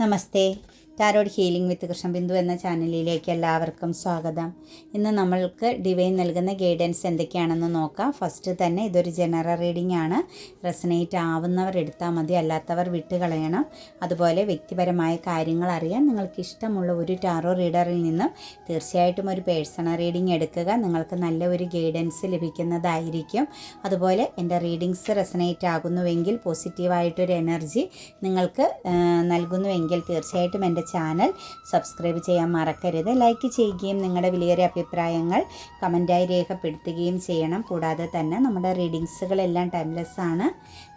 నమస్తే. Tarot healing വിത്ത് കൃഷ്ണബിന്ദു എന്ന ചാനലിലേക്ക് എല്ലാവർക്കും സ്വാഗതം. ഇന്ന് നമ്മൾക്ക് ഡിവൈൻ നൽകുന്ന ഗൈഡൻസ് എന്തൊക്കെയാണെന്ന് നോക്കാം. ഫസ്റ്റ് തന്നെ ഇതൊരു ജനറൽ റീഡിംഗ് ആണ്. റെസനേറ്റ് ആവുന്നവർ എടുത്താൽ മതി അല്ലാത്തവർ വിട്ടുകളയണം അതുപോലെ വ്യക്തിപരമായ കാര്യങ്ങൾ അറിയാൻ നിങ്ങൾക്ക് ഇഷ്ടമുള്ള ഒരു ടാറോ റീഡറിൽ നിന്നും തീർച്ചയായിട്ടും ഒരു പേഴ്സണൽ റീഡിംഗ് എടുക്കുക. നിങ്ങൾക്ക് നല്ല ഒരു ഗൈഡൻസ് ലഭിക്കുന്നതായിരിക്കും. അതുപോലെ എന്റെ റീഡിങ്സ് റെസനേറ്റ് ആകുന്നുവെങ്കിൽ പോസിറ്റീവായിട്ടൊരു എനർജി നിങ്ങൾക്ക് നൽകുന്നുവെങ്കിൽ തീർച്ചയായിട്ടും എന്റെ ചാനൽ സബ്സ്ക്രൈബ് ചെയ്യാൻ മറക്കരുത്. ലൈക്ക് ചെയ്യുകയും നിങ്ങളുടെ വിലയേറിയ അഭിപ്രായങ്ങൾ കമന്റായി രേഖപ്പെടുത്തുകയും ചെയ്യണം. കൂടാതെ തന്നെ നമ്മുടെ റീഡിങ്സുകളെല്ലാം ടൈംലെസ് ആണ്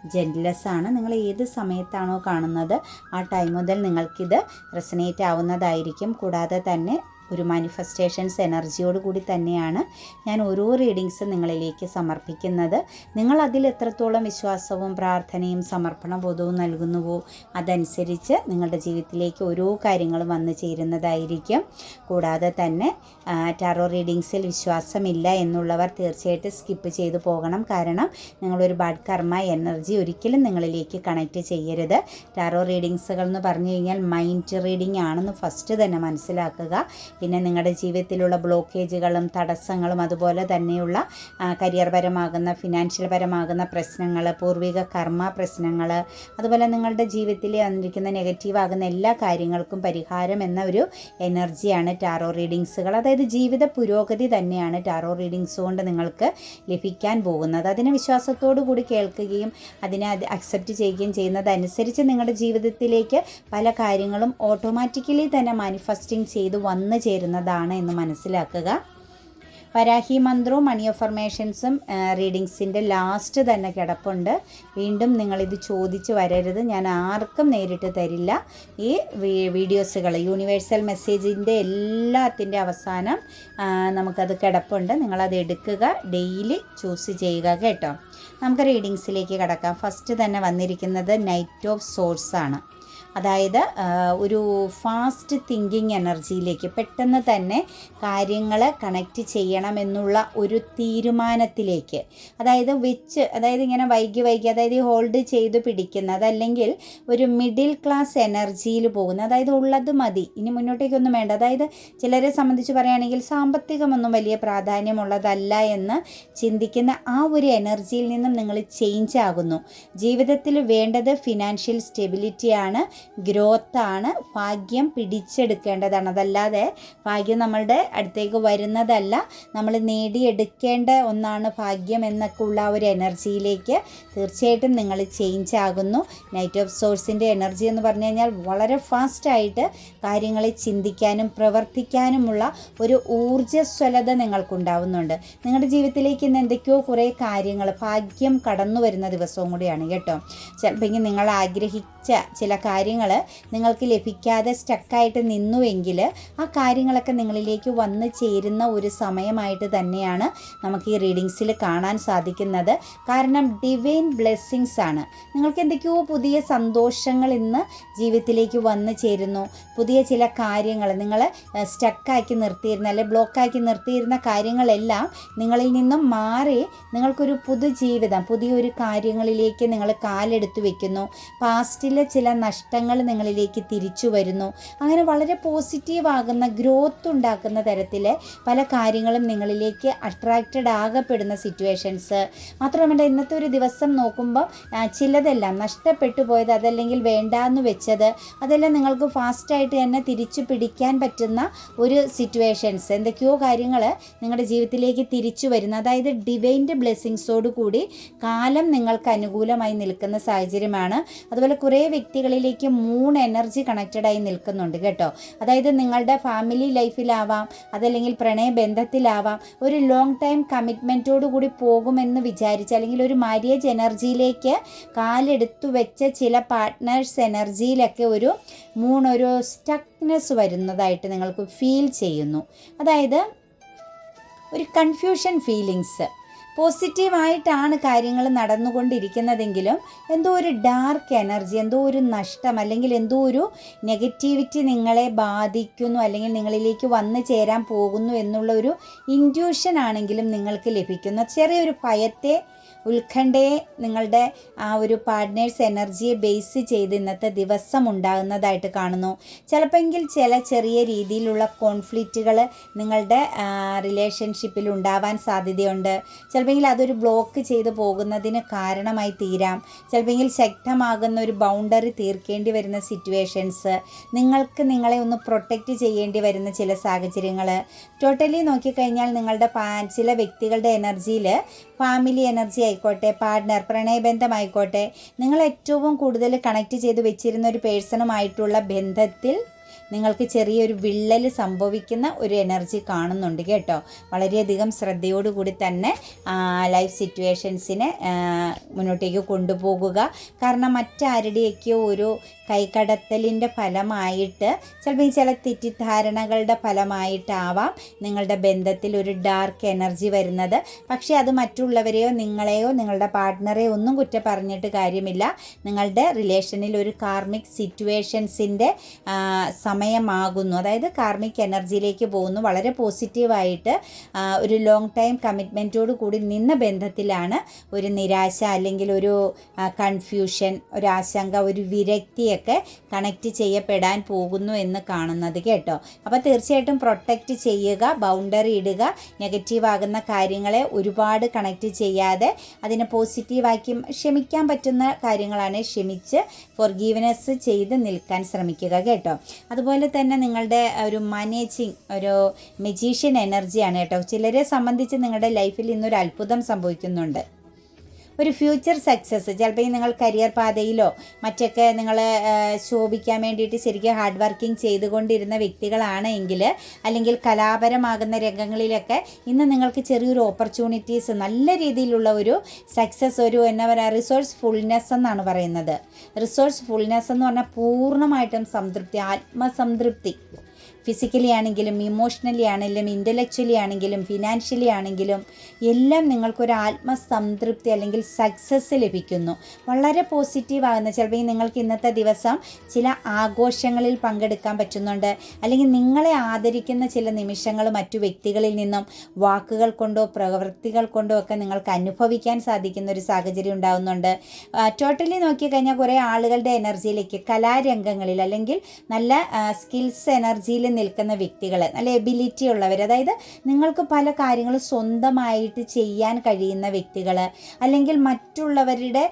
ജെൻലെസ് ആണ്. നിങ്ങൾ ഏത് സമയത്താണോ കാണുന്നത് ആ ടൈം മുതൽ നിങ്ങൾക്കിത് റെസനേറ്റ് ആവുന്നതായിരിക്കും. കൂടാതെ തന്നെ ഒരു മാനിഫെസ്റ്റേഷൻസ് എനർജിയോട് കൂടി തന്നെയാണ് ഞാൻ ഓരോ റീഡിങ്സും നിങ്ങളിലേക്ക് സമർപ്പിക്കുന്നത്. നിങ്ങൾ അതിൽ എത്രത്തോളം വിശ്വാസവും പ്രാർത്ഥനയും സമർപ്പണ ബോധവും നൽകുന്നുവോ അതനുസരിച്ച് നിങ്ങളുടെ ജീവിതത്തിലേക്ക് ഓരോ കാര്യങ്ങളും വന്നു ചേരുന്നതായിരിക്കും. കൂടാതെ തന്നെ ടാറോ റീഡിങ്സിൽ വിശ്വാസമില്ല എന്നുള്ളവർ തീർച്ചയായിട്ടും സ്കിപ്പ് ചെയ്തു പോകണം. കാരണം നിങ്ങളൊരു ബാഡ് കർമ്മ എനർജി ഒരിക്കലും നിങ്ങളിലേക്ക് കണക്റ്റ് ചെയ്യരുത്. ടാറോ റീഡിങ്സുകൾ എന്ന് പറഞ്ഞു കഴിഞ്ഞാൽ മൈൻഡ് റീഡിംഗ് ആണെന്ന് ഫസ്റ്റ് തന്നെ മനസ്സിലാക്കുക. പിന്നെ നിങ്ങളുടെ ജീവിതത്തിലുള്ള ബ്ലോക്കേജുകളും തടസ്സങ്ങളും അതുപോലെ തന്നെയുള്ള കരിയർ പരമാകുന്ന ഫിനാൻഷ്യൽ പരമാകുന്ന പ്രശ്നങ്ങൾ പൂർവിക കർമ്മ പ്രശ്നങ്ങൾ അതുപോലെ നിങ്ങളുടെ ജീവിതത്തിൽ വന്നിരിക്കുന്ന നെഗറ്റീവാകുന്ന എല്ലാ കാര്യങ്ങൾക്കും പരിഹാരം എന്ന ഒരു എനർജിയാണ് ടാറോ റീഡിങ്സുകൾ. അതായത് ജീവിത പുരോഗതി തന്നെയാണ് ടാറോ റീഡിങ്സ് കൊണ്ട് നിങ്ങൾക്ക് ലഭിക്കാൻ പോകുന്നത്. അതിനെ വിശ്വാസത്തോടു കൂടി കേൾക്കുകയും അതിനെ അക്സെപ്റ്റ് ചെയ്യുകയും ചെയ്യുന്നതനുസരിച്ച് നിങ്ങളുടെ ജീവിതത്തിലേക്ക് പല കാര്യങ്ങളും ഓട്ടോമാറ്റിക്കലി തന്നെ മാനിഫെസ്റ്റിംഗ് ചെയ്ത് വന്നു ചേരുന്നതാണ് എന്ന് മനസ്സിലാക്കുക. വരാഹി മന്ത്രവും മണി അഫർമേഷൻസും റീഡിങ്സിന്റെ ലാസ്റ്റ് തന്നെ കിടപ്പുണ്ട്. വീണ്ടും നിങ്ങളിത് ചോദിച്ച് വരരുത്. ഞാൻ ആർക്കും നേരിട്ട് തരില്ല. ഈ വീഡിയോസുകൾ യൂണിവേഴ്സൽ മെസ്സേജിന്റെ എല്ലാത്തിന്റെ അവസാനം നമുക്കത് കിടപ്പുണ്ട്. നിങ്ങളത് എടുക്കുക ഡെയിലി ചൂസ് ചെയ്യുക കേട്ടോ. നമുക്ക് റീഡിങ്സിലേക്ക് കിടക്കാം. ഫസ്റ്റ് തന്നെ വന്നിരിക്കുന്നത് നൈറ്റ് ഓഫ് സോഴ്സാണ് അതായത് ഒരു ഫാസ്റ്റ് തിങ്കിങ് എനർജിയിലേക്ക് പെട്ടെന്ന് തന്നെ കാര്യങ്ങൾ കണക്റ്റ് ചെയ്യണമെന്നുള്ള ഒരു തീരുമാനത്തിലേക്ക്. അതായത് വെച്ച് അതായത് ഇങ്ങനെ വൈകി വൈകി അതായത് ഹോൾഡ് ചെയ്ത് പിടിക്കുന്നത് അല്ലെങ്കിൽ ഒരു മിഡിൽ ക്ലാസ് എനർജിയിൽ പോകുന്ന അതായത് ഉള്ളത് മതി ഇനി മുന്നോട്ടേക്കൊന്നും വേണ്ട. അതായത് ചിലരെ സംബന്ധിച്ച് പറയുകയാണെങ്കിൽ സാമ്പത്തികമൊന്നും വലിയ പ്രാധാന്യമുള്ളതല്ല എന്ന് ചിന്തിക്കുന്ന ആ ഒരു എനർജിയിൽ നിന്നും നിങ്ങൾ ചേഞ്ച് ആകുന്നു. ജീവിതത്തിൽ വേണ്ടത് ഫിനാൻഷ്യൽ സ്റ്റെബിലിറ്റിയാണ് ഗ്രോത്താണ് ഭാഗ്യം പിടിച്ചെടുക്കേണ്ടതാണ്. അതല്ലാതെ ഭാഗ്യം നമ്മളുടെ അടുത്തേക്ക് വരുന്നതല്ല. നമ്മൾ നേടിയെടുക്കേണ്ട ഒന്നാണ് ഭാഗ്യം എന്നൊക്കെ ഉള്ള ഒരു എനർജിയിലേക്ക് തീർച്ചയായിട്ടും നിങ്ങൾ ചേഞ്ച് ആകുന്നു. നൈറ്റ് ഓഫ് സോഴ്സിന്റെ എനർജി എന്ന് പറഞ്ഞു കഴിഞ്ഞാൽ വളരെ ഫാസ്റ്റായിട്ട് കാര്യങ്ങളെ ചിന്തിക്കാനും പ്രവർത്തിക്കാനുമുള്ള ഒരു ഊർജസ്വലത നിങ്ങൾക്കുണ്ടാവുന്നുണ്ട്. നിങ്ങളുടെ ജീവിതത്തിലേക്ക് ഇന്ന് എന്തൊക്കെയോ കുറേ കാര്യങ്ങൾ ഭാഗ്യം കടന്നു വരുന്ന ദിവസവും കൂടിയാണ് കേട്ടോ. ചിലപ്പോൾ നിങ്ങൾ ആഗ്രഹിച്ച ചില കാര്യങ്ങൾ നിങ്ങൾക്ക് ലഭിക്കാതെ സ്റ്റക്കായിട്ട് നിന്നുവെങ്കിൽ ആ കാര്യങ്ങളൊക്കെ നിങ്ങളിലേക്ക് വന്നു ചേരുന്ന ഒരു സമയമായിട്ട് തന്നെയാണ് നമുക്ക് ഈ റീഡിങ്സിൽ കാണാൻ സാധിക്കുന്നത്. കാരണം ഡിവൈൻ ബ്ലെസ്സിങ്സ് ആണ്. നിങ്ങൾക്ക് എന്തൊക്കെയോ പുതിയ സന്തോഷങ്ങൾ ഇന്ന് ജീവിതത്തിലേക്ക് വന്നു ചേരുന്നു. പുതിയ ചില കാര്യങ്ങൾ നിങ്ങൾ സ്റ്റക്കാക്കി നിർത്തിയിരുന്ന അല്ലെ ബ്ലോക്കാക്കി നിർത്തിയിരുന്ന കാര്യങ്ങളെല്ലാം നിങ്ങളിൽ നിന്നും മാറി നിങ്ങൾക്കൊരു പുതുജീവിതം പുതിയൊരു കാര്യങ്ങളിലേക്ക് നിങ്ങൾ കാലെടുത്ത് വെക്കുന്നു. പാസ്റ്റിലെ ചില നഷ്ടങ്ങൾ നിങ്ങളിലേക്ക് തിരിച്ചു വരുന്നു. അങ്ങനെ വളരെ പോസിറ്റീവ് ആകുന്ന ഗ്രോത്ത് ഉണ്ടാക്കുന്ന തരത്തിൽ പല കാര്യങ്ങളും നിങ്ങളിലേക്ക് അട്രാക്റ്റഡ് ആകപ്പെടുന്ന സിറ്റുവേഷൻസ് മാത്രമല്ല ഇന്നത്തെ ഒരു ദിവസം നോക്കുമ്പോൾ ചിലതെല്ലാം നഷ്ടപ്പെട്ടു പോയത് അതല്ലെങ്കിൽ വേണ്ടാന്ന് വെച്ചത് അതെല്ലാം നിങ്ങൾക്ക് ഫാസ്റ്റായിട്ട് തന്നെ തിരിച്ചു പിടിക്കാൻ പറ്റുന്ന ഒരു സിറ്റുവേഷൻസ് എന്തൊക്കെയോ കാര്യങ്ങൾ നിങ്ങളുടെ ജീവിതത്തിലേക്ക് തിരിച്ചു വരുന്ന. അതായത് ഡിവൈന്റെ ബ്ലെസ്സിങ്സോട് കൂടി കാലം നിങ്ങൾക്ക് അനുകൂലമായി നിൽക്കുന്ന സാഹചര്യമാണ്. അതുപോലെ കുറേ വ്യക്തികളിലേക്ക് മൂൺ എനർജി കണക്റ്റഡായി നിൽക്കുന്നുണ്ട് കേട്ടോ. അതായത് നിങ്ങളുടെ ഫാമിലി ലൈഫിലാവാം അതല്ലെങ്കിൽ പ്രണയബന്ധത്തിലാവാം ഒരു ലോങ് ടൈം കമ്മിറ്റ്മെന്റോടു കൂടി പോകുമെന്ന് വിചാരിച്ച് അല്ലെങ്കിൽ ഒരു മാര്യേജ് എനർജിയിലേക്ക് കാലെടുത്തു വെച്ച ചില പാർട്ട്നേഴ്സ് എനർജിയിലൊക്കെ ഒരു മൂൺ ഒരു സ്റ്റക്നെസ് വരുന്നതായിട്ട് നിങ്ങൾക്ക് ഫീൽ ചെയ്യുന്നു. അതായത് ഒരു കൺഫ്യൂഷൻ ഫീലിങ്സ് പോസിറ്റീവായിട്ടാണ് കാര്യങ്ങൾ നടന്നുകൊണ്ടിരിക്കുന്നതെങ്കിലും എന്തോ ഒരു ഡാർക്ക് എനർജി എന്തോ ഒരു നഷ്ടം അല്ലെങ്കിൽ എന്തോ ഒരു നെഗറ്റിവിറ്റി നിങ്ങളെ ബാധിക്കുന്നു അല്ലെങ്കിൽ നിങ്ങളിലേക്ക് വന്നു ചേരാൻ പോകുന്നു എന്നുള്ള ഒരു ഇന്റ്യൂഷൻ ആണെങ്കിലും നിങ്ങൾക്ക് ലഭിക്കുന്ന. ചെറിയൊരു ഭയത്തെ ഉത്കണ്ഠയെ നിങ്ങളുടെ ആ ഒരു പാർട്ട്നേഴ്സ് എനർജിയെ ബേസ് ചെയ്ത് ഇന്നത്തെ ദിവസം ഉണ്ടാകുന്നതായിട്ട് കാണുന്നു. ചിലപ്പോൾ ചില ചെറിയ രീതിയിലുള്ള കോൺഫ്ലിക്റ്റുകൾ നിങ്ങളുടെ റിലേഷൻഷിപ്പിൽ ഉണ്ടാവാൻ സാധ്യതയുണ്ട്. ചിലപ്പോൾ അതൊരു ബ്ലോക്ക് ചെയ്ത് പോകുന്നതിന് കാരണമായി തീരാം. ചിലപ്പോൾ ശക്തമാകുന്ന ഒരു ബൗണ്ടറി തീർക്കേണ്ടി വരുന്ന സിറ്റുവേഷൻസ് നിങ്ങൾക്ക് നിങ്ങളെ ഒന്ന് പ്രൊട്ടക്റ്റ് ചെയ്യേണ്ടി വരുന്ന ചില സാഹചര്യങ്ങൾ ടോട്ടലി നോക്കിക്കഴിഞ്ഞാൽ നിങ്ങളുടെ ചില വ്യക്തികളുടെ എനർജിയിൽ ഫാമിലി എനർജി ആയിക്കോട്ടെ പാർട്ട്ണർ പ്രണയബന്ധമായിക്കോട്ടെ നിങ്ങൾ ഏറ്റവും കൂടുതൽ കണക്ട് ചെയ്ത് വെച്ചിരുന്ന ഒരു പേഴ്സണുമായിട്ടുള്ള ബന്ധത്തിൽ നിങ്ങൾക്ക് ചെറിയൊരു വിള്ളൽ സംഭവിക്കുന്ന ഒരു എനർജി കാണുന്നുണ്ട് കേട്ടോ. വളരെയധികം ശ്രദ്ധയോടുകൂടി തന്നെ ലൈഫ് സിറ്റുവേഷൻസിനെ മുന്നോട്ടേക്ക് കൊണ്ടുപോകുക. കാരണം മറ്റാരുടെയൊക്കെയോ ഒരു കൈകടത്തലിന്റെ ഫലമായിട്ട് ചിലപ്പോൾ ഈ ചില തെറ്റിദ്ധാരണകളുടെ ഫലമായിട്ടാവാം നിങ്ങളുടെ ബന്ധത്തിൽ ഒരു ഡാർക്ക് എനർജി വരുന്നത്. പക്ഷേ അത് മറ്റുള്ളവരെയോ നിങ്ങളെയോ നിങ്ങളുടെ പാർട്ട്ണറെയോ ഒന്നും കുറ്റം പറഞ്ഞിട്ട് കാര്യമില്ല. നിങ്ങളുടെ റിലേഷനിൽ ഒരു കാർമിക് സിറ്റുവേഷൻസിന്റെ സമയമാകുന്നു. അതായത് കാർമിക് എനർജിയിലേക്ക് പോകുന്നു. വളരെ പോസിറ്റീവായിട്ട് ഒരു ലോങ് ടൈം കമ്മിറ്റ്മെന്റോട് കൂടി നിന്ന ബന്ധത്തിലാണ് ഒരു നിരാശ അല്ലെങ്കിൽ ഒരു കൺഫ്യൂഷൻ ഒരു ആശങ്ക ഒരു വിരക്തിയൊക്കെ കണക്റ്റ് ചെയ്യപ്പെടാൻ പോകുന്നു എന്ന് കാണുന്നത് കേട്ടോ. അപ്പോൾ തീർച്ചയായിട്ടും പ്രൊട്ടക്റ്റ് ചെയ്യുക ബൗണ്ടറി ഇടുക നെഗറ്റീവ് ആകുന്ന കാര്യങ്ങളെ ഒരുപാട് കണക്റ്റ് ചെയ്യാതെ അതിനെ പോസിറ്റീവാക്കി ക്ഷമിക്കാൻ പറ്റുന്ന കാര്യങ്ങളാണ് ക്ഷമിച്ച് ഫോർഗീവ്നെസ് ചെയ്ത് നിൽക്കാൻ ശ്രമിക്കുക കേട്ടോ. അതുപോലെ തന്നെ നിങ്ങളുടെ ഒരു മാനേജിങ് ഒരു മെജീഷ്യൻ എനർജിയാണ് കേട്ടോ. ചിലരെ സംബന്ധിച്ച് നിങ്ങളുടെ ലൈഫിൽ ഇന്നൊരു അത്ഭുതം സംഭവിക്കുന്നുണ്ട്. ഒരു ഫ്യൂച്ചർ സക്സസ് ചിലപ്പോൾ നിങ്ങൾ കരിയർ പാതയിലോ മറ്റൊക്കെ നിങ്ങൾ ശോഭിക്കാൻ വേണ്ടിയിട്ട് ശരിക്കും ഹാർഡ് വർക്കിംഗ് ചെയ്തുകൊണ്ടിരുന്ന വ്യക്തികളാണ് എങ്കിൽ അല്ലെങ്കിൽ കലാപരമാകുന്ന രംഗങ്ങളിലൊക്കെ ഇന്ന് നിങ്ങൾക്ക് ചെറിയൊരു ഓപ്പർച്യൂണിറ്റീസ് നല്ല രീതിയിലുള്ള ഒരു സക്സസ് ഒരു എന്നാ പറയുക റിസോഴ്സ് ഫുൾനെസ് എന്നാണ് പറയുന്നത്. റിസോഴ്സ് ഫുൾനെസ് എന്ന് പറഞ്ഞാൽ പൂർണമായിട്ടും സംതൃപ്തി ആത്മസംതൃപ്തി. ഫിസിക്കലി ആണെങ്കിലും ഇമോഷണലി ആണെങ്കിലും ഇന്റലക്ച്വലി ആണെങ്കിലും ഫിനാൻഷ്യലി ആണെങ്കിലും എല്ലാം നിങ്ങൾക്കൊരു ആത്മസംതൃപ്തി അല്ലെങ്കിൽ സക്സസ് ലഭിക്കുന്നു. വളരെ പോസിറ്റീവ് ആകുന്ന ചിലപ്പോൾ നിങ്ങൾക്ക് ഇന്നത്തെ ദിവസം ചില ആഘോഷങ്ങളിൽ പങ്കെടുക്കാൻ പറ്റുന്നുണ്ട്. അല്ലെങ്കിൽ നിങ്ങളെ ആദരിക്കുന്ന ചില നിമിഷങ്ങൾ മറ്റു വ്യക്തികളിൽ നിന്നും വാക്കുകൾ കൊണ്ടോ പ്രവൃത്തികൾ കൊണ്ടോ ഒക്കെ നിങ്ങൾക്ക് അനുഭവിക്കാൻ സാധിക്കുന്ന ഒരു സാഹചര്യം ഉണ്ടാകുന്നുണ്ട് ടോട്ടലി നോക്കിക്കഴിഞ്ഞാൽ കുറേ ആളുകളുടെ എനർജിയിലേക്ക് കലാരംഗങ്ങളിൽ അല്ലെങ്കിൽ നല്ല സ്കിൽസ് എനർജിയിൽ നിൽക്കുന്ന വ്യക്തികൾ നല്ല എബിലിറ്റി ഉള്ളവർ അതായത് നിങ്ങൾക്ക് പല കാര്യങ്ങളും സ്വന്തമായിട്ട് ചെയ്യാൻ കഴിയുന്ന വ്യക്തികൾ അല്ലെങ്കിൽ മറ്റുള്ളവരുടെ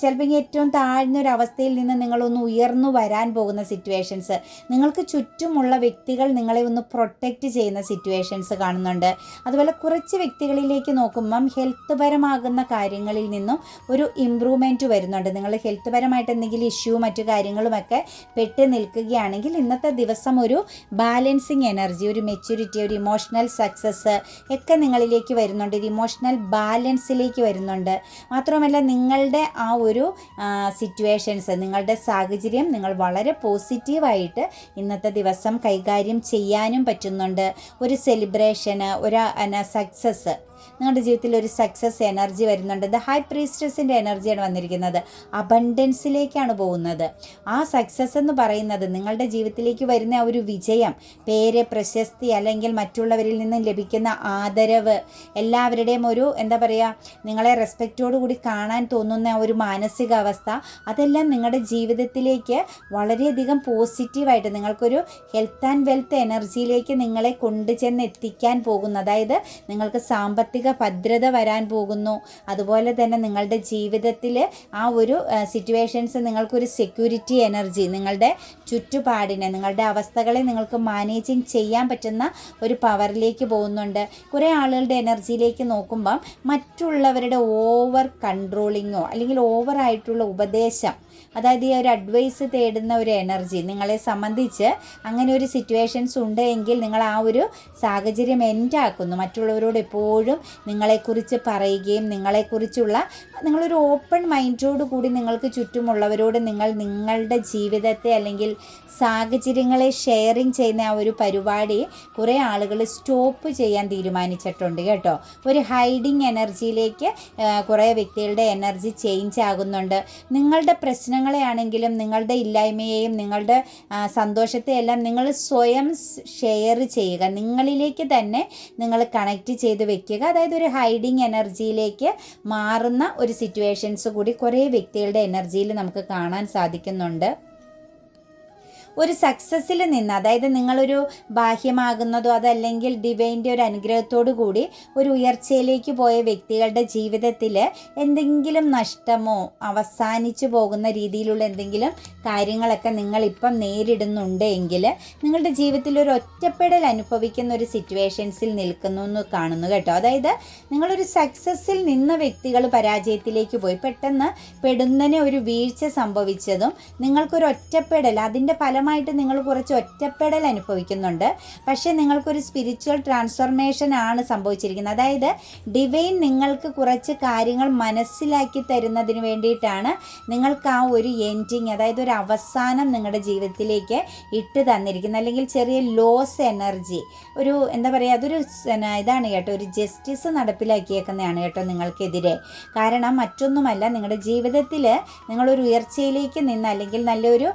ചിലപ്പോൾ ഏറ്റവും താഴ്ന്ന ഒരു അവസ്ഥയിൽ നിന്ന് നിങ്ങളൊന്ന് ഉയർന്നു വരാൻ പോകുന്ന സിറ്റുവേഷൻസ് നിങ്ങൾക്ക് ചുറ്റുമുള്ള വ്യക്തികൾ നിങ്ങളെ ഒന്ന് പ്രൊട്ടക്റ്റ് ചെയ്യുന്ന സിറ്റുവേഷൻസ് കാണുന്നുണ്ട്. അതുപോലെ കുറച്ച് വ്യക്തികളിലേക്ക് നോക്കുമ്പം ഹെൽത്ത് പരമാകുന്ന കാര്യങ്ങളിൽ നിന്നും ഒരു ഇമ്പ്രൂവ്മെന്റ് വരുന്നുണ്ട്. നിങ്ങൾ ഹെൽത്ത് പരമായിട്ട് എന്തെങ്കിലും ഇഷ്യൂ മറ്റു കാര്യങ്ങളുമൊക്കെ പെട്ട് നിൽക്കുകയാണെങ്കിൽ ഇന്നത്തെ ദിവസം ഒരു ബാലൻസിങ് എനർജി ഒരു മെച്യൂരിറ്റി ഒരു ഇമോഷണൽ സക്സസ് ഒക്കെ നിങ്ങളിലേക്ക് വരുന്നുണ്ട്. ഒരു ഇമോഷണൽ ബാലൻസിലേക്ക് വരുന്നുണ്ട്. മാത്രമല്ല നിങ്ങളുടെ ആ ഒരു സിറ്റുവേഷൻസ് നിങ്ങളുടെ സാഹചര്യം നിങ്ങൾ വളരെ പോസിറ്റീവായിട്ട് ഇന്നത്തെ ദിവസം കൈകാര്യം ചെയ്യാനും പറ്റുന്നുണ്ട്. ഒരു സെലിബ്രേഷന് ഒരു സക്സസ് നിങ്ങളുടെ ജീവിതത്തിൽ ഒരു സക്സസ് എനർജി വരുന്നുണ്ട്. ദ ഹൈ പ്രീസ്റ്റസിന്റെ എനർജിയാണ് വന്നിരിക്കുന്നത്. അബണ്ടൻസിലേക്കാണ് പോകുന്നത്. ആ സക്സസ് എന്ന് പറയുന്നത് നിങ്ങളുടെ ജീവിതത്തിലേക്ക് വരുന്ന ആ ഒരു വിജയം പേര് പ്രശസ്തി അല്ലെങ്കിൽ മറ്റുള്ളവരിൽ നിന്ന് ലഭിക്കുന്ന ആദരവ് എല്ലാവരുടെയും ഒരു എന്താ പറയുക നിങ്ങളെ കൂടി കാണാൻ തോന്നുന്ന ഒരു മാനസികാവസ്ഥ അതെല്ലാം നിങ്ങളുടെ ജീവിതത്തിലേക്ക് വളരെയധികം പോസിറ്റീവായിട്ട് നിങ്ങൾക്കൊരു ഹെൽത്ത് ആൻഡ് വെൽത്ത് എനർജിയിലേക്ക് നിങ്ങളെ കൊണ്ടുചെന്ന് എത്തിക്കാൻ പോകുന്ന അതായത് നിങ്ങൾക്ക് സാമ്പത്തിക ഭദ്രത വരാൻ പോകുന്നു. അതുപോലെ തന്നെ നിങ്ങളുടെ ജീവിതത്തിൽ ആ ഒരു സിറ്റുവേഷൻസ് നിങ്ങൾക്കൊരു സെക്യൂരിറ്റി എനർജി നിങ്ങളുടെ ചുറ്റുപാടിനെ നിങ്ങളുടെ അവസ്ഥകളെ നിങ്ങൾക്ക് മാനേജിങ് ചെയ്യാൻ പറ്റുന്ന ഒരു പവറിലേക്ക് പോകുന്നുണ്ട്. കുറേ ആളുകളുടെ എനർജിയിലേക്ക് നോക്കുമ്പം മറ്റുള്ളവരുടെ ഓവർ കൺട്രോളിങ്ങോ അല്ലെങ്കിൽ ഓവറായിട്ടുള്ള ഉപദേശം അതായത് ഈ ഒരു അഡ്വൈസ് തേടുന്ന ഒരു എനർജി നിങ്ങളെ സംബന്ധിച്ച് അങ്ങനെ ഒരു സിറ്റുവേഷൻസ് ഉണ്ട് എങ്കിൽ നിങ്ങൾ ആ ഒരു സാഹചര്യം എൻഡാക്കുന്നു മറ്റുള്ളവരോട് എപ്പോഴും നിങ്ങളെക്കുറിച്ച് പറയുകയും നിങ്ങളെക്കുറിച്ചുള്ള നിങ്ങളൊരു ഓപ്പൺ മൈൻഡോട് കൂടി നിങ്ങൾക്ക് ചുറ്റുമുള്ളവരോട് നിങ്ങൾ നിങ്ങളുടെ ജീവിതത്തെ അല്ലെങ്കിൽ സാഹചര്യങ്ങളെ ഷെയറിങ് ചെയ്യുന്ന ആ ഒരു പരിപാടി കുറേ ആളുകൾ സ്റ്റോപ്പ് ചെയ്യാൻ തീരുമാനിച്ചിട്ടുണ്ട് കേട്ടോ. ഒരു ഹൈഡിങ് എനർജിയിലേക്ക് കുറേ വ്യക്തികളുടെ എനർജി ചേഞ്ച് ആകുന്നുണ്ട്. നിങ്ങളുടെ പ്രശ്നങ്ങൾ പ്രശ്നങ്ങളെയാണെങ്കിലും നിങ്ങളുടെ ഇല്ലായ്മയെയും നിങ്ങളുടെ സന്തോഷത്തെ സന്തോഷത്തെയെല്ലാം നിങ്ങൾ സ്വയം ഷെയർ ചെയ്യുക. നിങ്ങളിലേക്ക് തന്നെ നിങ്ങൾ കണക്റ്റ് ചെയ്ത് വെക്കുക. അതായത് ഒരു ഹൈഡിങ് എനർജിയിലേക്ക് മാറുന്ന ഒരു സിറ്റുവേഷൻസ് കൂടി കുറേ വ്യക്തികളുടെ എനർജിയിൽ നമുക്ക് കാണാൻ സാധിക്കുന്നുണ്ട്. ഒരു സക്സസ്സിൽ നിന്ന് അതായത് നിങ്ങളൊരു ബാഹ്യമാകുന്നതോ അതല്ലെങ്കിൽ ഡിവൈന്റെ ഒരു അനുഗ്രഹത്തോടു കൂടി ഒരു ഉയർച്ചയിലേക്ക് പോയ വ്യക്തികളുടെ ജീവിതത്തിൽ എന്തെങ്കിലും നഷ്ടമോ അവസാനിച്ചു പോകുന്ന രീതിയിലുള്ള എന്തെങ്കിലും കാര്യങ്ങളൊക്കെ നിങ്ങളിപ്പം നേരിടുന്നുണ്ട് എങ്കിൽ നിങ്ങളുടെ ജീവിതത്തിൽ ഒരു ഒറ്റപ്പെടൽ അനുഭവിക്കുന്ന ഒരു സിറ്റുവേഷൻസിൽ നിൽക്കുന്നു എന്ന് കാണുന്നു കേട്ടോ. അതായത് നിങ്ങളൊരു സക്സസ്സിൽ നിന്ന വ്യക്തികൾ പരാജയത്തിലേക്ക് പോയി. പെട്ടെന്ന് പെടുന്നതിന് ഒരു വീഴ്ച സംഭവിച്ചതും നിങ്ങൾക്കൊരു ഒറ്റപ്പെടൽ അതിന്റെ ഫലമായിട്ട് നിങ്ങൾ കുറച്ച് ഒറ്റപ്പെടൽ അനുഭവിക്കുന്നുണ്ട്. പക്ഷേ നിങ്ങൾക്കൊരു സ്പിരിച്വൽ ട്രാൻസ്ഫോർമേഷൻ ആണ് സംഭവിച്ചിരിക്കുന്നത്. അതായത് ഡിവൈൻ നിങ്ങൾക്ക് കുറച്ച് കാര്യങ്ങൾ മനസ്സിലാക്കി തരുന്നതിന് വേണ്ടിയിട്ടാണ് നിങ്ങൾക്ക് ആ ഒരു എൻഡിങ് അതായത് ഒരു അവസാനം നിങ്ങളുടെ ജീവിതത്തിലേക്ക് ഇട്ട് തന്നിരിക്കുന്നത്. അല്ലെങ്കിൽ ചെറിയ ലോസ് എനർജി ഒരു എന്താ പറയുക അതൊരു ഇതാണ് കേട്ടോ ഒരു ജസ്റ്റിസ് നടപ്പിലാക്കിയേക്കുന്നതാണ് കേട്ടോ നിങ്ങൾക്കെതിരെ. കാരണം മറ്റൊന്നുമല്ല നിങ്ങളുടെ ജീവിതത്തിൽ നിങ്ങളൊരു ഉയർച്ചയിലേക്ക് നിന്ന് അല്ലെങ്കിൽ നല്ലൊരു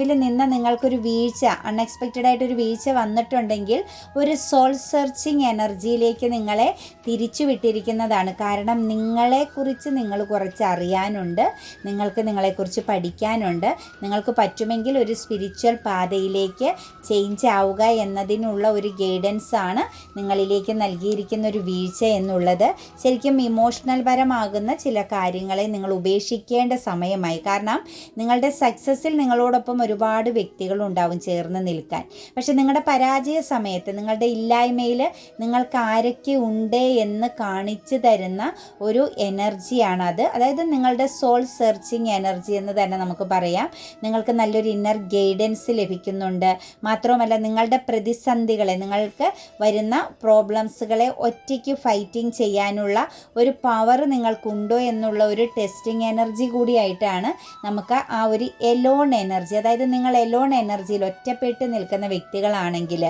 പോസിറ്റീവിൽ നിന്ന് നിങ്ങൾക്കൊരു വീഴ്ച അൺഎക്സ്പെക്റ്റഡ് ആയിട്ടൊരു വീഴ്ച വന്നിട്ടുണ്ടെങ്കിൽ ഒരു സോൾ സെർച്ചിങ് എനർജിയിലേക്ക് നിങ്ങളെ തിരിച്ചു വിട്ടിരിക്കുന്നതാണ്. കാരണം നിങ്ങളെക്കുറിച്ച് നിങ്ങൾ കുറച്ച് അറിയാനുണ്ട് നിങ്ങൾക്ക് നിങ്ങളെക്കുറിച്ച് പഠിക്കാനുണ്ട് നിങ്ങൾക്ക് പറ്റുമെങ്കിൽ ഒരു സ്പിരിച്വൽ പാതയിലേക്ക് ചേഞ്ച് ആവുക എന്നതിനുള്ള ഒരു ഗൈഡൻസ് ആണ് നിങ്ങളിലേക്ക് നൽകിയിരിക്കുന്ന ഒരു വീഴ്ച എന്നുള്ളത്. ശരിക്കും ഇമോഷണൽ പരമാകുന്ന ചില കാര്യങ്ങളെ നിങ്ങൾ ഉപേക്ഷിക്കേണ്ട സമയമായി. കാരണം നിങ്ങളുടെ സക്സസ്സിൽ നിങ്ങളോടൊപ്പം ഒരുപാട് വ്യക്തികളുണ്ടാവും ചേർന്ന് നിൽക്കാൻ. പക്ഷെ നിങ്ങളുടെ പരാജയ സമയത്ത് നിങ്ങളുടെ ഇല്ലായ്മയിൽ നിങ്ങൾക്ക് ആരൊക്കെ ഉണ്ട് എന്ന് കാണിച്ചു തരുന്ന ഒരു എനർജിയാണ് അത്. അതായത് നിങ്ങളുടെ സോൾ സെർച്ചിങ് എനർജി എന്ന് തന്നെ നമുക്ക് പറയാം. നിങ്ങൾക്ക് നല്ലൊരു ഇന്നർ ഗൈഡൻസ് ലഭിക്കുന്നുണ്ട്. മാത്രവുമല്ല നിങ്ങളുടെ പ്രതിസന്ധികളെ നിങ്ങൾക്ക് വരുന്ന പ്രോബ്ലംസുകളെ ഒറ്റയ്ക്ക് ഫൈറ്റിംഗ് ചെയ്യാനുള്ള ഒരു പവർ നിങ്ങൾക്കുണ്ടോ എന്നുള്ള ഒരു ടെസ്റ്റിംഗ് എനർജി കൂടിയായിട്ടാണ് നമുക്ക് ആ ഒരു എലോൺ എനർജി അതായത് നിങ്ങൾ എലോൺ എനർജിയിൽ ഒറ്റപ്പെട്ട് നിൽക്കുന്ന വ്യക്തികളാണെങ്കിൽ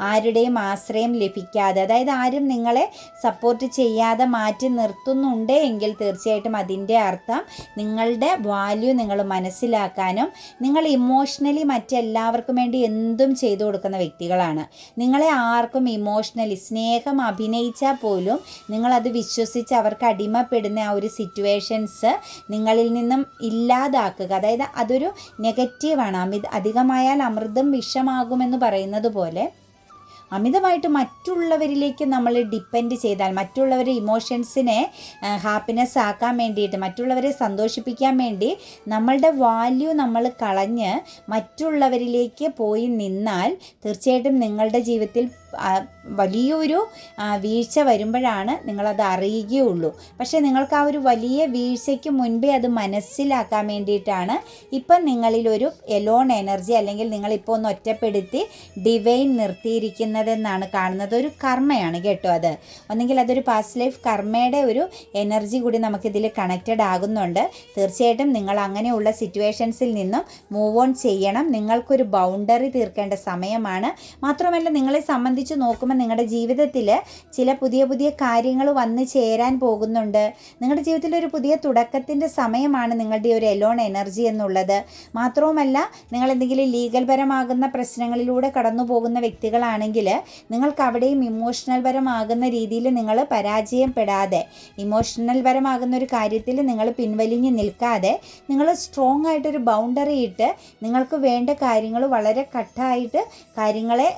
ആരുടെയും ആശ്രയം ലഭിക്കാതെ അതായത് ആരും നിങ്ങളെ സപ്പോർട്ട് ചെയ്യാതെ മാറ്റി നിർത്തുന്നുണ്ട് എങ്കിൽ തീർച്ചയായിട്ടും അതിന്റെ അർത്ഥം നിങ്ങളുടെ വാല്യൂ നിങ്ങൾ മനസ്സിലാക്കാനും നിങ്ങൾ ഇമോഷണലി മറ്റെല്ലാവർക്കും വേണ്ടി എന്തും ചെയ്തു കൊടുക്കുന്ന വ്യക്തികളാണ്. നിങ്ങളെ ആർക്കും ഇമോഷണലി സ്നേഹം അഭിനയിച്ചാൽ പോലും നിങ്ങളത് വിശ്വസിച്ച് അവർക്ക് അടിമപ്പെടുന്ന ആ ഒരു സിറ്റുവേഷൻസ് നിങ്ങളിൽ നിന്നും ഇല്ലാതാക്കുക. അതായത് അതൊരു നെഗറ്റീവാണ് അമിത അധികമായാൽ അമൃതം വിഷമാകുമെന്ന് പറയുന്നത് പോലെ അമിതമായിട്ട് മറ്റുള്ളവരിലേക്ക് നമ്മൾ ഡിപ്പെൻഡ് ചെയ്താൽ മറ്റുള്ളവരുടെ ഇമോഷൻസിനെ ഹാപ്പിനെസ് ആക്കാൻ വേണ്ടിയിട്ട് മറ്റുള്ളവരെ സന്തോഷിപ്പിക്കാൻ വേണ്ടി നമ്മളുടെ വാല്യൂ നമ്മൾ കളഞ്ഞ് മറ്റുള്ളവരിലേക്ക് പോയി നിന്നാൽ തീർച്ചയായിട്ടും നിങ്ങളുടെ ജീവിതത്തിൽ വലിയൊരു വീഴ്ച വരുമ്പോഴാണ് നിങ്ങളത് അറിയുകയുള്ളൂ. പക്ഷേ നിങ്ങൾക്ക് ആ ഒരു വലിയ വീഴ്ചയ്ക്ക് മുൻപേ അത് മനസ്സിലാക്കാൻ വേണ്ടിയിട്ടാണ് ഇപ്പം നിങ്ങളിലൊരു എലോൺ എനർജി അല്ലെങ്കിൽ നിങ്ങളിപ്പോൾ ഒന്ന് ഒറ്റപ്പെടുത്തി ഡിവൈൻ നിർത്തിയിരിക്കുന്നതെന്നാണ് കാണുന്നത്. ഒരു കർമ്മയാണ് കേട്ടോ അത്. ഒന്നെങ്കിൽ അതൊരു പാസ്റ്റ് ലൈഫ് കർമ്മയുടെ ഒരു എനർജി കൂടി നമുക്കിതിൽ കണക്റ്റഡ് ആകുന്നുണ്ട്. തീർച്ചയായിട്ടും നിങ്ങൾ അങ്ങനെയുള്ള സിറ്റുവേഷൻസിൽ നിന്നും മൂവ് ഓൺ ചെയ്യണം. നിങ്ങൾക്കൊരു ബൗണ്ടറി തീർക്കേണ്ട സമയമാണ്. മാത്രമല്ല നിങ്ങളെ സംബന്ധിച്ച് നോക്കുമ്പോൾ നിങ്ങളുടെ ജീവിതത്തിൽ ചില പുതിയ പുതിയ കാര്യങ്ങൾ വന്നു ചേരാൻ പോകുന്നുണ്ട്. നിങ്ങളുടെ ജീവിതത്തിൽ ഒരു പുതിയ തുടക്കത്തിന്റെ സമയമാണ് നിങ്ങളുടെ ഒരു എലോൺ എനർജി എന്നുള്ളത്. മാത്രവുമല്ല നിങ്ങൾ എന്തെങ്കിലും ലീഗൽ പരമാകുന്ന പ്രശ്നങ്ങളിലൂടെ കടന്നു പോകുന്ന വ്യക്തികളാണെങ്കിൽ നിങ്ങൾക്ക് അവിടെയും ഇമോഷണൽ പരമാകുന്ന രീതിയിൽ നിങ്ങൾ പരാജയപ്പെടാതെ ഇമോഷണൽ പരമാകുന്ന ഒരു കാര്യത്തിൽ നിങ്ങൾ പിൻവലിഞ്ഞ് നിൽക്കാതെ നിങ്ങൾ സ്ട്രോങ് ആയിട്ടൊരു ബൗണ്ടറി ഇട്ട് നിങ്ങൾക്ക് വേണ്ട കാര്യങ്ങൾ വളരെ കട്ടായിട്ട് കാര്യങ്ങളെ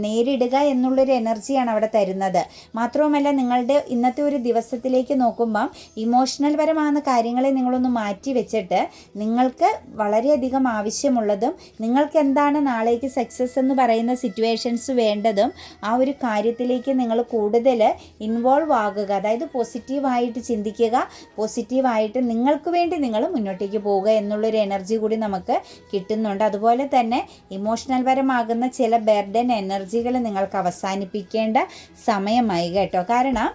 നേരിടുക എന്നുള്ളൊരു എനർജിയാണ് അവിടെ തരുന്നത്. മാത്രവുമല്ല നിങ്ങളുടെ ഇന്നത്തെ ഒരു ദിവസത്തിലേക്ക് നോക്കുമ്പം ഇമോഷണൽ പരമാകുന്ന കാര്യങ്ങളെ നിങ്ങളൊന്ന് മാറ്റി വെച്ചിട്ട് നിങ്ങൾക്ക് വളരെയധികം ആവശ്യമുള്ളതും നിങ്ങൾക്ക് എന്താണ് നാളേക്ക് സക്സസ് എന്ന് പറയുന്ന സിറ്റുവേഷൻസ് വേണ്ടതും ആ ഒരു കാര്യത്തിലേക്ക് നിങ്ങൾ കൂടുതൽ ഇൻവോൾവ് ആകുക. അതായത് പോസിറ്റീവായിട്ട് ചിന്തിക്കുക പോസിറ്റീവായിട്ട് നിങ്ങൾക്ക് വേണ്ടി നിങ്ങൾ മുന്നോട്ടേക്ക് പോവുക എന്നുള്ളൊരു എനർജി കൂടി നമുക്ക് കിട്ടുന്നുണ്ട്. അതുപോലെ തന്നെ ഇമോഷണൽ പരമാകുന്ന ചില ബെർഡൻ എനർജികൾ നിങ്ങൾക്ക് അവസാനിപ്പിക്കേണ്ട സമയമായി കേട്ടോ. കാരണം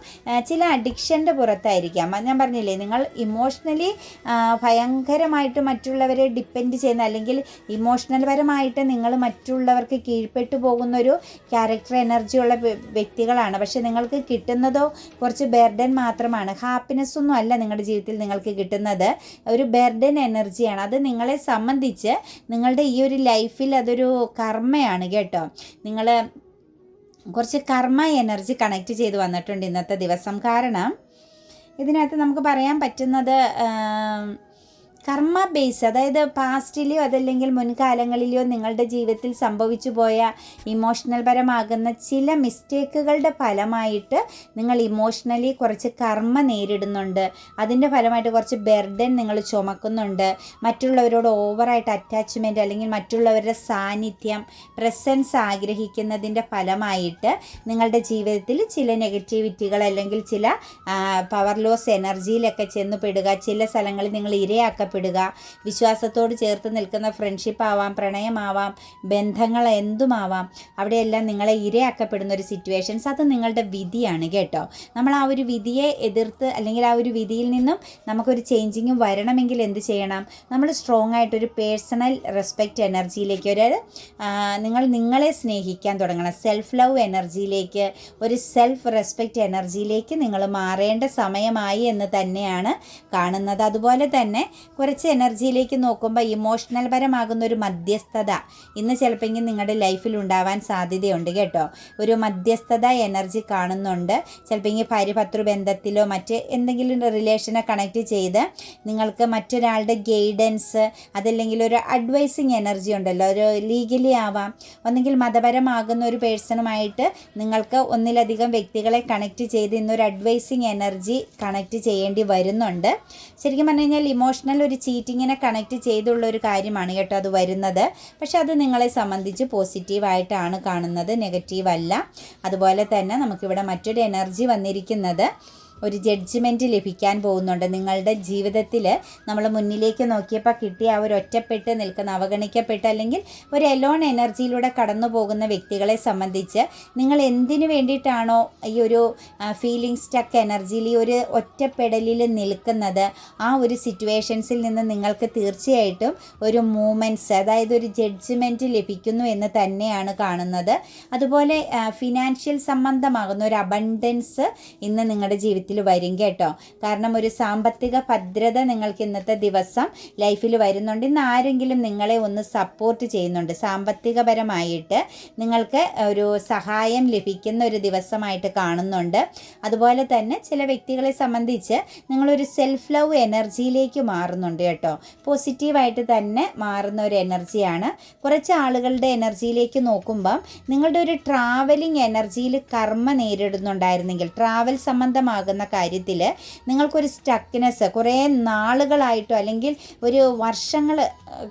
ചില അഡിക്ഷന്റെ പുറത്തായിരിക്കാം. ഞാൻ പറഞ്ഞില്ലേ നിങ്ങൾ ഇമോഷണലി ഭയങ്കരമായിട്ട് മറ്റുള്ളവരെ ഡിപ്പെൻഡ് ചെയ്യുന്ന അല്ലെങ്കിൽ ഇമോഷണൽ പരമായിട്ട് നിങ്ങൾ മറ്റുള്ളവർക്ക് കീഴ്പ്പെട്ടു പോകുന്ന ഒരു ക്യാരക്ടർ എനർജിയുള്ള വ്യക്തികളാണ്. പക്ഷേ നിങ്ങൾക്ക് കിട്ടുന്നതോ കുറച്ച് ബെർഡൻ മാത്രമാണ്. ഹാപ്പിനെസ് ഒന്നും അല്ല നിങ്ങളുടെ ജീവിതത്തിൽ നിങ്ങൾക്ക് കിട്ടുന്നത്. ഒരു ബെർഡൻ എനർജിയാണ് അത് നിങ്ങളെ സംബന്ധിച്ച് നിങ്ങളുടെ ഈ ഒരു ലൈഫിൽ അതൊരു കർമ്മയാണ് കേട്ടോ. നിങ്ങൾ കുറച്ച് കർമ്മ എനർജി കണക്ട് ചെയ്ത് വന്നിട്ടുണ്ട് ഇന്നത്തെ ദിവസം. കാരണം ഇതിനകത്ത് നമുക്ക് പറയാൻ പറ്റുന്നത് കർമ്മ ബേസ് അതായത് പാസ്റ്റിലെയോ അതല്ലെങ്കിൽ മുൻകാലങ്ങളിലെയോ നിങ്ങളുടെ ജീവിതത്തിൽ സംഭവിച്ചു പോയ ഇമോഷണൽ പരമാകുന്ന ചില മിസ്റ്റേക്കുകളുടെ ഫലമായിട്ട് നിങ്ങൾ ഇമോഷണലി കുറച്ച് കർമ്മ നേരിടുന്നുണ്ട്. അതിന്റെ ഫലമായിട്ട് കുറച്ച് ബെർഡൻ നിങ്ങൾ ചുമക്കുന്നുണ്ട്. മറ്റുള്ളവരോട് ഓവറായിട്ട് അറ്റാച്ച്മെന്റ് അല്ലെങ്കിൽ മറ്റുള്ളവരുടെ സാന്നിധ്യം പ്രസൻസ് ആഗ്രഹിക്കുന്നതിന്റെ ഫലമായിട്ട് നിങ്ങളുടെ ജീവിതത്തിൽ ചില നെഗറ്റിവിറ്റികൾ അല്ലെങ്കിൽ ചില പവർ ലോസ് എനർജിയിലൊക്കെ ചെന്നുപെടുക ചില സ്ഥലങ്ങളിൽ നിങ്ങൾ ഇരയാക്കപ്പെടുക വിശ്വാസത്തോട് ചേർത്ത് നിൽക്കുന്ന ഫ്രണ്ട്ഷിപ്പ് ആവാം പ്രണയമാവാം ബന്ധങ്ങൾ എന്തുമാവാം അവിടെയെല്ലാം നിങ്ങളെ ഇരയാക്കപ്പെടുന്ന ഒരു സിറ്റുവേഷൻസ് അത് നിങ്ങളുടെ വിധിയാണ് കേട്ടോ. നമ്മൾ ആ ഒരു വിധിയെ എതിർത്ത് അല്ലെങ്കിൽ ആ ഒരു വിധിയിൽ നിന്നും നമുക്കൊരു ചേഞ്ചിങ്ങും വരണമെങ്കിൽ എന്ത് ചെയ്യണം? നമ്മൾ സ്ട്രോങ് ആയിട്ടൊരു പേഴ്സണൽ റെസ്പെക്റ്റ് എനർജിയിലേക്ക് ഒരു നിങ്ങൾ നിങ്ങളെ സ്നേഹിക്കാൻ തുടങ്ങണം. സെൽഫ് ലവ് എനർജിയിലേക്ക് ഒരു സെൽഫ് റെസ്പെക്റ്റ് എനർജിയിലേക്ക് നിങ്ങൾ മാറേണ്ട സമയമായി എന്ന് തന്നെയാണ് കാണുന്നത്. അതുപോലെ തന്നെ കുറച്ച് എനർജിയിലേക്ക് നോക്കുമ്പോൾ ഇമോഷണൽ പരമാകുന്ന ഒരു മധ്യസ്ഥത. ഇന്ന് ചിലപ്പോൾ നിങ്ങളുടെ ലൈഫിൽ ഉണ്ടാവാൻ സാധ്യതയുണ്ട് കേട്ടോ. ഒരു മധ്യസ്ഥത എനർജി കാണുന്നുണ്ട്. ചിലപ്പോൾ ഭാര്യ ഭർത്തൃ ബന്ധത്തിലോ മറ്റ് എന്തെങ്കിലും റിലേഷനെ കണക്ട് ചെയ്ത് നിങ്ങൾക്ക് മറ്റൊരാളുടെ ഗൈഡൻസ് അതല്ലെങ്കിൽ ഒരു അഡ്വൈസിങ് എനർജി ഉണ്ടല്ലോ. ഒരു ലീഗലി ആവാം. ഒന്നെങ്കിൽ മതപരമാകുന്ന ഒരു പേഴ്സണുമായിട്ട് നിങ്ങൾക്ക് ഒന്നിലധികം വ്യക്തികളെ കണക്ട് ചെയ്ത് ഇന്നൊരു അഡ്വൈസിങ് എനർജി കണക്ട് ചെയ്യേണ്ടി വരുന്നുണ്ട്. ശരിക്കും പറഞ്ഞു കഴിഞ്ഞാൽ ഇമോഷണൽ ഒരു ചീറ്റിങ്ങിനെ കണക്ട് ചെയ്തുള്ള ഒരു കാര്യമാണ് കേട്ടോ അത് വരുന്നത്. പക്ഷെ അത് നിങ്ങളെ സംബന്ധിച്ച് പോസിറ്റീവായിട്ടാണ് കാണുന്നത് നെഗറ്റീവ് അല്ല. അതുപോലെ തന്നെ നമുക്കിവിടെ മറ്റൊരു എനർജി വന്നിരിക്കുന്നത്. ഒരു ജഡ്ജ്മെന്റ് ലഭിക്കാൻ പോകുന്നുണ്ട്. നിങ്ങളുടെ ജീവിതത്തിൽ നമ്മൾ മുന്നിലേക്ക് നോക്കിയപ്പോൾ കിട്ടിയ ആ ഒരു ഒറ്റപ്പെട്ട് നിൽക്കുന്ന അവഗണിക്കപ്പെട്ട് അല്ലെങ്കിൽ ഒരു എലോൺ എനർജിയിലൂടെ കടന്നു പോകുന്ന വ്യക്തികളെ സംബന്ധിച്ച് നിങ്ങൾ എന്തിനു വേണ്ടിയിട്ടാണോ ഈ ഒരു ഫീലിംഗ് സ്റ്റക്ക് എനർജിയിൽ ഈ ഒരു ഒറ്റപ്പെടലിൽ നിൽക്കുന്നത്? ആ ഒരു സിറ്റുവേഷൻസിൽ നിന്ന് നിങ്ങൾക്ക് തീർച്ചയായിട്ടും ഒരു മൂമെന്റ്സ് അതായത് ഒരു ജഡ്ജ്മെന്റ് ലഭിക്കുന്നു എന്ന് തന്നെയാണ് കാണുന്നത്. അതുപോലെ ഫിനാൻഷ്യൽ സംബന്ധമാകുന്ന ഒരു അബണ്ടൻസ് ഇന്ന് നിങ്ങളുടെ ജീവിതത്തിൽ വരും കേട്ടോ. കാരണം ഒരു സാമ്പത്തിക ഭദ്രത നിങ്ങൾക്ക് ഇന്നത്തെ ദിവസം ലൈഫിൽ വരുന്നുണ്ട്. ഇന്ന് ആരെങ്കിലും നിങ്ങളെ ഒന്ന് സപ്പോർട്ട് ചെയ്യുന്നുണ്ട്. സാമ്പത്തികപരമായിട്ട് നിങ്ങൾക്ക് ഒരു സഹായം ലഭിക്കുന്ന ഒരു ദിവസമായിട്ട് കാണുന്നുണ്ട്. അതുപോലെ തന്നെ ചില വ്യക്തികളെ സംബന്ധിച്ച് നിങ്ങളൊരു സെൽഫ് ലവ് എനർജിയിലേക്ക് മാറുന്നുണ്ട് കേട്ടോ. പോസിറ്റീവായിട്ട് തന്നെ മാറുന്ന ഒരു എനർജിയാണ് കുറച്ച് ആളുകളുടെ എനർജിയിലേക്ക് നോക്കുമ്പം നിങ്ങളുടെ ഒരു ട്രാവലിംഗ് എനർജിയിൽ കർമ്മ നേരിടുന്നുണ്ടായിരുന്നെങ്കിൽ ട്രാവൽ സംബന്ധമാകുന്ന കാര്യത്തിൽ നിങ്ങൾക്കൊരു സ്റ്റക്നെസ് കുറേ നാളുകളായിട്ടോ അല്ലെങ്കിൽ ഒരു വർഷങ്ങൾ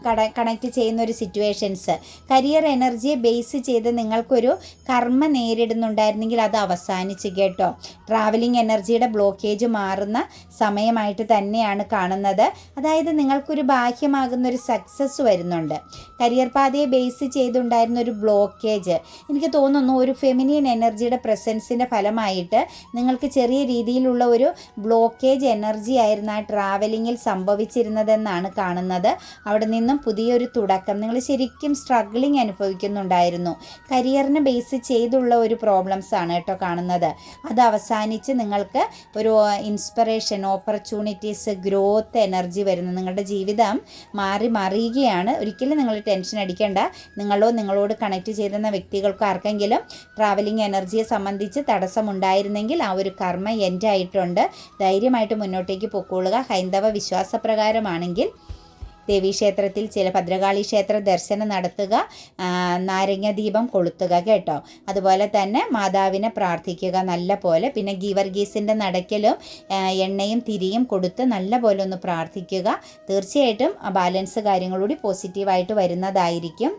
കട കണക്ട് ചെയ്യുന്ന ഒരു സിറ്റുവേഷൻസ് കരിയർ എനർജിയെ ബേസ് ചെയ്ത് നിങ്ങൾക്കൊരു കർമ്മ നേരിടുന്നുണ്ടായിരുന്നെങ്കിൽ അത് അവസാനിച്ച് കേട്ടോ. ട്രാവലിംഗ് എനർജിയുടെ ബ്ലോക്കേജ് മാറുന്ന സമയമായിട്ട് തന്നെയാണ് കാണുന്നത്. അതായത് നിങ്ങൾക്കൊരു ബാഹ്യമാകുന്ന ഒരു സക്സസ് വരുന്നുണ്ട്. കരിയർ പാതയെ ബേസ് ചെയ്തുണ്ടായിരുന്ന ഒരു ബ്ലോക്കേജ് എനിക്ക് തോന്നുന്നു ഒരു ഫെമിനിയൻ എനർജിയുടെ പ്രസൻസിന്റെ ഫലമായിട്ട് നിങ്ങൾക്ക് ചെറിയ രീതിയിലുള്ള ഒരു ബ്ലോക്കേജ് എനർജി ആയിരുന്നു ആ ട്രാവലിങ്ങിൽ സംഭവിച്ചിരുന്നതെന്നാണ് കാണുന്നത്. അവിടെ നിന്നും പുതിയൊരു തുടക്കം. നിങ്ങൾ ശരിക്കും സ്ട്രഗ്ലിംഗ് അനുഭവിക്കുന്നുണ്ടായിരുന്നു. കരിയറിനെ ബേസ് ചെയ്തുള്ള ഒരു പ്രോബ്ലംസ് ആണ് കേട്ടോ കാണുന്നത്. അത് അവസാനിച്ച് നിങ്ങൾക്ക് ഒരു ഇൻസ്പിറേഷൻ ഓപ്പർച്യൂണിറ്റീസ് ഗ്രോത്ത് എനർജി വരുന്നു. നിങ്ങളുടെ ജീവിതം മാറി മറിയുകയാണ് ഒരിക്കലും നിങ്ങൾ ടെൻഷൻ അടിക്കേണ്ട. നിങ്ങളോ നിങ്ങളോട് കണക്ട് ചെയ്തിരുന്ന വ്യക്തികൾക്കോ ആർക്കെങ്കിലും ട്രാവലിംഗ് എനർജിയെ സംബന്ധിച്ച് തടസ്സമുണ്ടായിരുന്നെങ്കിൽ ആ ഒരു കർമ്മ എൻഡ് ആയിട്ടുണ്ട്. ധൈര്യമായിട്ട് മുന്നോട്ടേക്ക് പൊക്കോളുക. ഹൈന്ദവ വിശ്വാസപ്രകാരമാണെങ്കിൽ ദേവീക്ഷേത്രത്തിൽ ചില ഭദ്രകാളി ക്ഷേത്ര ദർശനം നടത്തുക. നാരങ്ങ ദീപം കൊളുത്തുക കേട്ടോ. അതുപോലെ തന്നെ മാതാവിനെ പ്രാർത്ഥിക്കുക നല്ല പോലെ. പിന്നെ ഗീവർഗീസിന്റെ നടക്കലും എണ്ണയും തിരിയും കൊടുത്ത് നല്ല പോലെ ഒന്ന് പ്രാർത്ഥിക്കുക. തീർച്ചയായിട്ടും ബാലൻസ് കാര്യങ്ങളൂടി പോസിറ്റീവായിട്ട് വരുന്നതായിരിക്കും.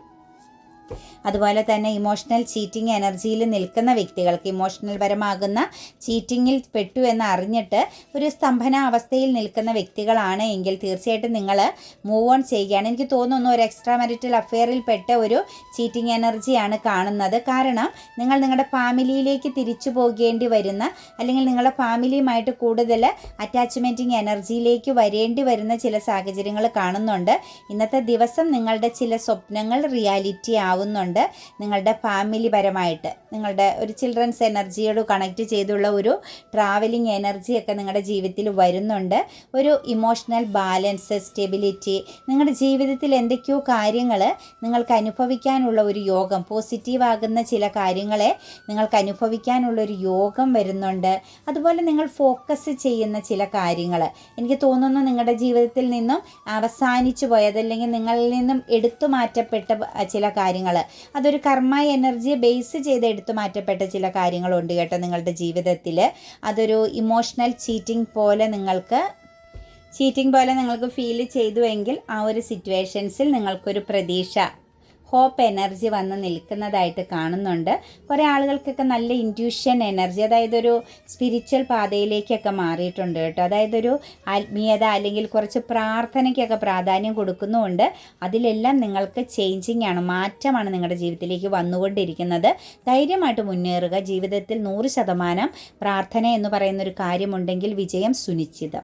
അതുപോലെ തന്നെ ഇമോഷണൽ ചീറ്റിംഗ് എനർജിയിൽ നിൽക്കുന്ന വ്യക്തികൾക്ക് ഇമോഷണൽ പരമാകുന്ന ചീറ്റിങ്ങിൽ പെട്ടു എന്ന് അറിഞ്ഞിട്ട് ഒരു സ്തംഭന അവസ്ഥയിൽ നിൽക്കുന്ന വ്യക്തികളാണ് എങ്കിൽ തീർച്ചയായിട്ടും നിങ്ങൾ മൂവ് ഓൺ ചെയ്യുകയാണ്. എനിക്ക് തോന്നുന്നു ഒരു എക്സ്ട്രാ മാരിറ്റൽ അഫെയറിൽ പെട്ട ഒരു ചീറ്റിംഗ് എനർജിയാണ് കാണുന്നത്. കാരണം നിങ്ങൾ നിങ്ങളുടെ ഫാമിലിയിലേക്ക് തിരിച്ചു പോകേണ്ടി വരുന്ന അല്ലെങ്കിൽ നിങ്ങളുടെ ഫാമിലിയുമായിട്ട് കൂടുതൽ അറ്റാച്ച്മെന്റിങ് എനർജിയിലേക്ക് വരേണ്ടി വരുന്ന ചില സാഹചര്യങ്ങൾ കാണുന്നുണ്ട്. ഇന്നത്തെ ദിവസം നിങ്ങളുടെ ചില സ്വപ്നങ്ങൾ റിയാലിറ്റി ആവും ആവുന്നുണ്ട് നിങ്ങളുടെ ഫാമിലി പരമായിട്ട് നിങ്ങളുടെ ഒരു ചിൽഡ്രൻസ് എനർജിയോട് കണക്റ്റ് ചെയ്തുള്ള ഒരു ട്രാവലിംഗ് എനർജിയൊക്കെ നിങ്ങളുടെ ജീവിതത്തിൽ വരുന്നുണ്ട്. ഒരു ഇമോഷണൽ ബാലൻസ് സ്റ്റെബിലിറ്റി നിങ്ങളുടെ ജീവിതത്തിൽ എന്തൊക്കെയോ കാര്യങ്ങൾ നിങ്ങൾക്ക് അനുഭവിക്കാനുള്ള ഒരു യോഗം പോസിറ്റീവ് ആകുന്ന ചില കാര്യങ്ങളെ നിങ്ങൾക്ക് അനുഭവിക്കാനുള്ള ഒരു യോഗം വരുന്നുണ്ട്. അതുപോലെ നിങ്ങൾ ഫോക്കസ് ചെയ്യുന്ന ചില കാര്യങ്ങൾ എനിക്ക് തോന്നുന്നു നിങ്ങളുടെ ജീവിതത്തിൽ നിന്നും അവസാനിച്ചു പോയത് അല്ലെങ്കിൽ നിങ്ങളിൽ നിന്നും എടുത്തു മാറ്റപ്പെട്ട ചില കാര്യങ്ങൾ അതൊരു കർമ്മ എനർജിയെ ബേസ് ചെയ്ത് എടുത്തു മാറ്റപ്പെട്ട ചില കാര്യങ്ങളുണ്ട് കേട്ടോ നിങ്ങളുടെ ജീവിതത്തിൽ അതൊരു ഇമോഷണൽ ചീറ്റിംഗ് പോലെ നിങ്ങൾക്ക് ചീറ്റിംഗ് പോലെ നിങ്ങൾക്ക് ഫീൽ ചെയ്തുവെങ്കിൽ ആ ഒരു സിറ്റുവേഷൻസിൽ നിങ്ങൾക്കൊരു പ്രതീക്ഷ. ഹോപ്പ് എനർജി വന്ന് നിൽക്കുന്നതായിട്ട് കാണുന്നുണ്ട്. കുറേ ആളുകൾക്കൊക്കെ നല്ല ഇന്റ്യൂഷൻ എനർജി അതായത് ഒരു സ്പിരിച്വൽ പാതയിലേക്കൊക്കെ മാറിയിട്ടുണ്ട് കേട്ടോ. അതായത് ഒരു ആത്മീയത അല്ലെങ്കിൽ കുറച്ച് പ്രാർത്ഥനയ്ക്കൊക്കെ പ്രാധാന്യം കൊടുക്കുന്നുമുണ്ട്. അതിലെല്ലാം നിങ്ങൾക്ക് ചേഞ്ചിങ് ആണ് മാറ്റമാണ് നിങ്ങളുടെ ജീവിതത്തിലേക്ക് വന്നുകൊണ്ടിരിക്കുന്നത്. ധൈര്യമായിട്ട് മുന്നേറുക. ജീവിതത്തിൽ നൂറ് ശതമാനം പ്രാർത്ഥന എന്ന് പറയുന്നൊരു കാര്യമുണ്ടെങ്കിൽ വിജയം സുനിശ്ചിതം.